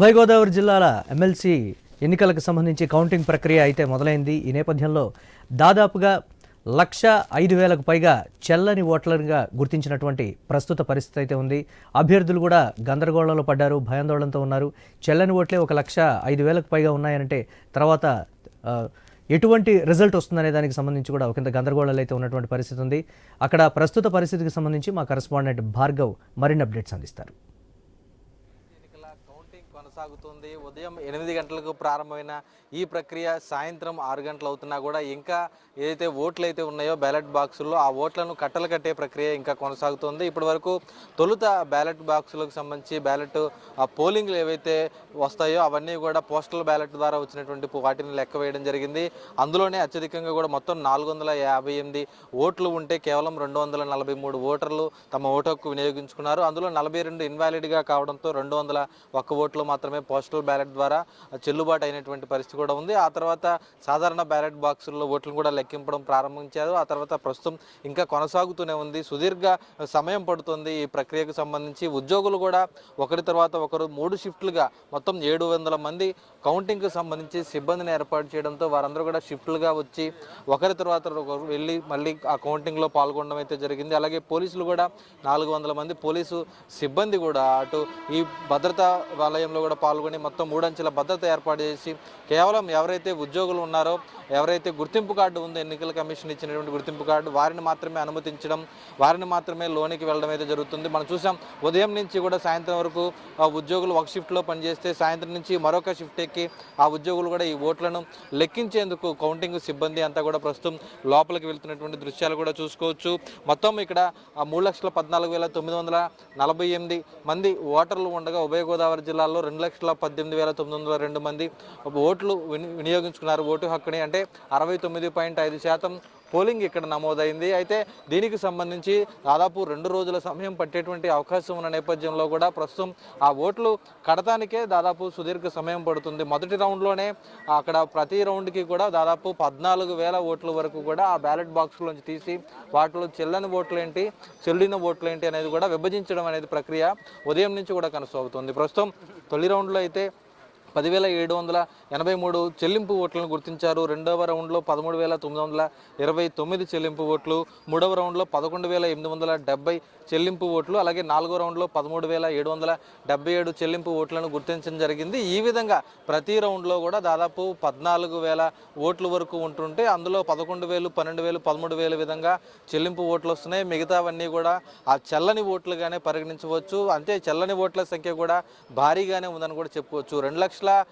ఉభయ గోదావరి జిల్లాల ఎమ్మెల్సీ ఎన్నికలకు సంబంధించి కౌంటింగ్ ప్రక్రియ అయితే మొదలైంది. ఈ నేపథ్యంలో దాదాపుగా లక్ష ఐదు వేలకు పైగా చెల్లని ఓట్లర్గా గుర్తించినటువంటి ప్రస్తుత పరిస్థితి అయితే ఉంది. అభ్యర్థులు కూడా గందరగోళంలో పడ్డారు భయాందోళనతో ఉన్నారు. చెల్లని ఓట్లే ఒక లక్ష ఐదు వేలకు పైగా ఉన్నాయంటే తర్వాత ఎటువంటి రిజల్ట్ వస్తుందనే దానికి సంబంధించి కూడా ఒకంత గందరగోళాలు అయితే ఉన్నటువంటి పరిస్థితి ఉంది. అక్కడ ప్రస్తుత పరిస్థితికి సంబంధించి మా కరెస్పాండెంట్ భార్గవ్ మరిన్ని అప్డేట్స్ అందిస్తారు. కొనసాగుతుంది. ఉదయం ఎనిమిది గంటలకు ప్రారంభమైన ఈ ప్రక్రియ సాయంత్రం ఆరు గంటలు అవుతున్నా కూడా ఇంకా ఏదైతే ఓట్లు అయితే ఉన్నాయో బ్యాలెట్ బాక్సుల్లో ఆ ఓట్లను కట్టలు కట్టే ప్రక్రియ ఇంకా కొనసాగుతుంది. ఇప్పటి వరకు తొలుత బ్యాలెట్ బాక్సులకు సంబంధించి బ్యాలెట్ ఆ పోలింగ్లు ఏవైతే వస్తాయో అవన్నీ కూడా పోస్టల్ బ్యాలెట్ ద్వారా వచ్చినటువంటి వాటిని లెక్క వేయడం జరిగింది. అందులోనే అత్యధికంగా కూడా మొత్తం నాలుగు వందల యాభై ఎనిమిది ఓట్లు ఉంటే కేవలం రెండు వందల నలభై మూడు ఓటర్లు తమ ఓటు హక్కు వినియోగించుకున్నారు. అందులో నలభై రెండు ఇన్వాలిడ్గా కావడంతో రెండు వందల ఒక్క ఓట్లు మాత్రమే పోస్టల్ బ్యాలెట్ ద్వారా చెల్లుబాటు అయినటువంటి పరిస్థితి కూడా ఉంది. ఆ తర్వాత సాధారణ బ్యాలెట్ బాక్సుల్లో ఓట్లను కూడా లెక్కింపడం ప్రారంభించారు. ఆ తర్వాత ప్రస్తుతం ఇంకా కొనసాగుతూనే ఉంది. సుదీర్ఘ సమయం పడుతుంది ఈ ప్రక్రియకు సంబంధించి. ఉద్యోగులు కూడా ఒకరి తర్వాత ఒకరు మూడు షిఫ్ట్లుగా మొత్తం ఏడు వందల మంది కౌంటింగ్కి సంబంధించి సిబ్బందిని ఏర్పాటు చేయడంతో వారందరూ కూడా షిఫ్ట్లుగా వచ్చి ఒకరి తర్వాత ఒకరు వెళ్ళి మళ్ళీ ఆ కౌంటింగ్లో పాల్గొనడం అయితే జరిగింది. అలాగే పోలీసులు కూడా నాలుగు వందల మంది పోలీసు సిబ్బంది కూడా అటు ఈ భద్రతా వలయంలో కూడా పాల్గొని మొత్తం మూడంచెల భద్రత ఏర్పాటు చేసి కేవలం ఎవరైతే ఉద్యోగులు ఉన్నారో ఎవరైతే గుర్తింపు కార్డు ఉందో ఎన్నికల కమిషన్ ఇచ్చినటువంటి గుర్తింపు కార్డు వారిని మాత్రమే అనుమతించడం వారిని మాత్రమే లోనికి వెళ్ళడం అయితే జరుగుతుంది. మనం చూసాం ఉదయం నుంచి కూడా సాయంత్రం వరకు ఆ ఉద్యోగులు ఒక షిఫ్ట్లో పనిచేస్తే సాయంత్రం నుంచి మరొక షిఫ్ట్ ఎక్కి ఆ ఉద్యోగులు కూడా ఈ ఓట్లను లెక్కించేందుకు కౌంటింగ్ సిబ్బంది అంతా కూడా ప్రస్తుతం లోపలికి వెళ్తున్నటువంటి దృశ్యాలు కూడా చూసుకోవచ్చు. మొత్తం ఇక్కడ మూడు లక్షల పద్నాలుగు వేల తొమ్మిది వందల నలభై ఎనిమిది మంది ఓటర్లు ఉండగా ఉభయ గోదావరి జిల్లాలో రెండు లక్షల పద్దెనిమిది వేల తొమ్మిది వందల రెండు మంది ఓట్లు విని- వినియోగించుకున్నారు. ఓటు హక్కుని అంటే అరవై తొమ్మిది పాయింట్ ఐదు శాతం పోలింగ్ ఇక్కడ నమోదైంది. అయితే దీనికి సంబంధించి దాదాపు రెండు రోజుల సమయం పట్టేటువంటి అవకాశం ఉన్న నేపథ్యంలో కూడా ప్రస్తుతం ఆ ఓట్లు కడతానికే దాదాపు సుదీర్ఘ సమయం పడుతుంది. మొదటి రౌండ్లోనే అక్కడ ప్రతి రౌండ్కి కూడా దాదాపు పద్నాలుగు వేల ఓట్ల వరకు కూడా ఆ బ్యాలెట్ బాక్స్లోంచి తీసి వాటిలో చెల్లని ఓట్లు ఏంటి చెల్లిన ఓట్లు ఏంటి అనేది కూడా విభజించడం అనేది ప్రక్రియ ఉదయం నుంచి కూడా కొనసాగుతుంది. ప్రస్తుతం తొలి రౌండ్లో అయితే పదివేల ఏడు వందల ఎనభై మూడు చెల్లింపు ఓట్లను గుర్తించారు. రెండవ రౌండ్లో పదమూడు వేల తొమ్మిది వందల ఇరవై తొమ్మిది చెల్లింపు ఓట్లు మూడవ రౌండ్లో పదకొండు వేల ఎనిమిది వందల డెబ్బై చెల్లింపు ఓట్లు అలాగే నాలుగో రౌండ్లో పదమూడు వేల ఏడు వందల డెబ్బై ఏడు చెల్లింపు ఓట్లను గుర్తించడం జరిగింది. ఈ విధంగా ప్రతి రౌండ్లో కూడా దాదాపు పద్నాలుగు వేల ఓట్ల వరకు ఉంటుంటే అందులో పదకొండు వేలు పన్నెండు వేలు పదమూడు వేల విధంగా చెల్లింపు ఓట్లు వస్తున్నాయి. మిగతావన్నీ కూడా ఆ చల్లని ఓట్లుగానే పరిగణించవచ్చు. అంతే చల్లని ఓట్ల సంఖ్య కూడా భారీగానే ఉందని కూడా చెప్పుకోవచ్చు. రెండు లక్షల లక్షల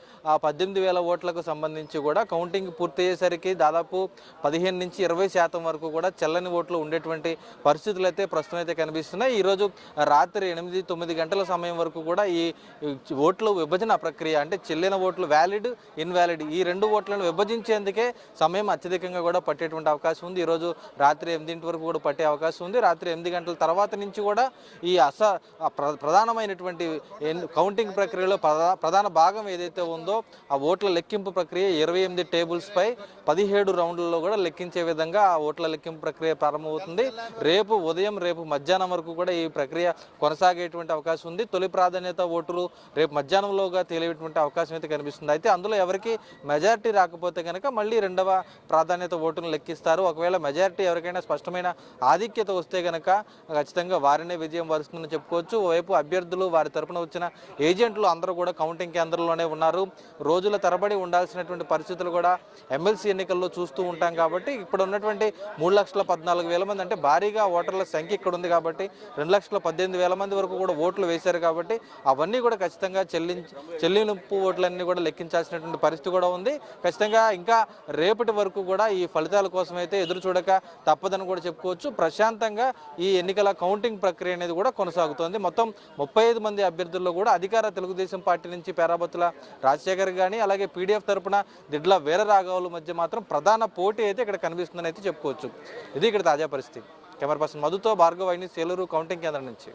పద్దెనిమిది వేల ఓట్లకు సంబంధించి కూడా కౌంటింగ్ పూర్తి అయ్యేసరికి దాదాపు పదిహేను నుంచి ఇరవై శాతం వరకు కూడా చల్లని ఓట్లు ఉండేటువంటి పరిస్థితులు అయితే ప్రస్తుతం అయితే కనిపిస్తున్నాయి ఈరోజు రాత్రి ఎనిమిది తొమ్మిది గంటల సమయం వరకు కూడా ఈ ఓట్లు విభజన ప్రక్రియ అంటే చెల్లిన ఓట్లు వ్యాలిడ్ ఇన్వాలిడ్ ఈ రెండు ఓట్లను విభజించేందుకే సమయం అత్యధికంగా కూడా పట్టేటువంటి అవకాశం ఉంది. ఈరోజు రాత్రి ఎనిమిదింటి వరకు కూడా పట్టే అవకాశం ఉంది. రాత్రి ఎనిమిది గంటల తర్వాత నుంచి కూడా ఈ అస ప్ర- ప్రధానమైనటువంటి కౌంటింగ్ ప్రక్రియలో ప్రధాన భాగం ఏదైతే ఉందో ఆ ఓట్ల లెక్కింపు ప్రక్రియ ఇరవై ఎనిమిది టేబుల్స్ పై పదిహేడు రౌండ్లలో కూడా లెక్కించే విధంగా ఆ ఓట్ల లెక్కింపు ప్రక్రియ ప్రారంభమవుతుంది. రేపు ఉదయం రేపు మధ్యాహ్నం వరకు కూడా ఈ ప్రక్రియ కొనసాగేటువంటి అవకాశం ఉంది. తొలి ప్రాధాన్యత ఓటులు రేపు మధ్యాహ్నంలోగా తేలేటువంటి అవకాశం అయితే కనిపిస్తుంది. అయితే అందులో ఎవరికి మెజారిటీ రాకపోతే కనుక మళ్ళీ రెండవ ప్రాధాన్యత ఓటును లెక్కిస్తారు. ఒకవేళ మెజారిటీ ఎవరికైనా స్పష్టమైన ఆధిక్యత వస్తే కనుక ఖచ్చితంగా వారినే విజయం వరుస్తుందని చెప్పుకోవచ్చు. ఓవైపు అభ్యర్థులు వారి తరపున వచ్చిన ఏజెంట్లు అందరూ కూడా కౌంటింగ్ కేంద్రంలోనే ఉన్నారు. రోజుల తరబడి ఉండాల్సినటువంటి పరిస్థితులు కూడా ఎమ్మెల్సీ ఎన్నికల్లో చూస్తూ ఉంటాం కాబట్టి ఇప్పుడు ఉన్నటువంటి మూడు లక్షల పద్నాలుగు వేల మంది అంటే భారీగా ఓటర్ల సంఖ్య ఇక్కడ ఉంది కాబట్టి రెండు లక్షల పద్దెనిమిది వేల మంది వరకు కూడా ఓట్లు వేశారు కాబట్టి అవన్నీ కూడా ఖచ్చితంగా చెల్లించి చెల్లింపు ఓట్లన్నీ కూడా లెక్కించాల్సినటువంటి పరిస్థితి కూడా ఉంది. ఖచ్చితంగా ఇంకా రేపటి వరకు కూడా ఈ ఫలితాల కోసం అయితే ఎదురు చూడక తప్పదని కూడా చెప్పుకోవచ్చు. ప్రశాంతంగా ఈ ఎన్నికల కౌంటింగ్ ప్రక్రియ అనేది కూడా కొనసాగుతోంది. మొత్తం ముప్పై ఐదు మంది అభ్యర్థుల్లో కూడా అధికార తెలుగుదేశం పార్టీ నుంచి పేరాబత్తుల రాజశేఖర్ కానీ అలాగే పీడీఎఫ్ తరపున దిడ్ల వీర రాఘవుల మధ్య మాత్రం ప్రధాన పోటీ అయితే ఇక్కడ కనిపిస్తుందని అయితే చెప్పుకోవచ్చు. ఇది ఇక్కడ తాజా పరిస్థితి. కెమెరా పర్సన్ మధుతో భార్గవ్ అయిన సేలూరు కౌంటింగ్ కేంద్రం నుంచి.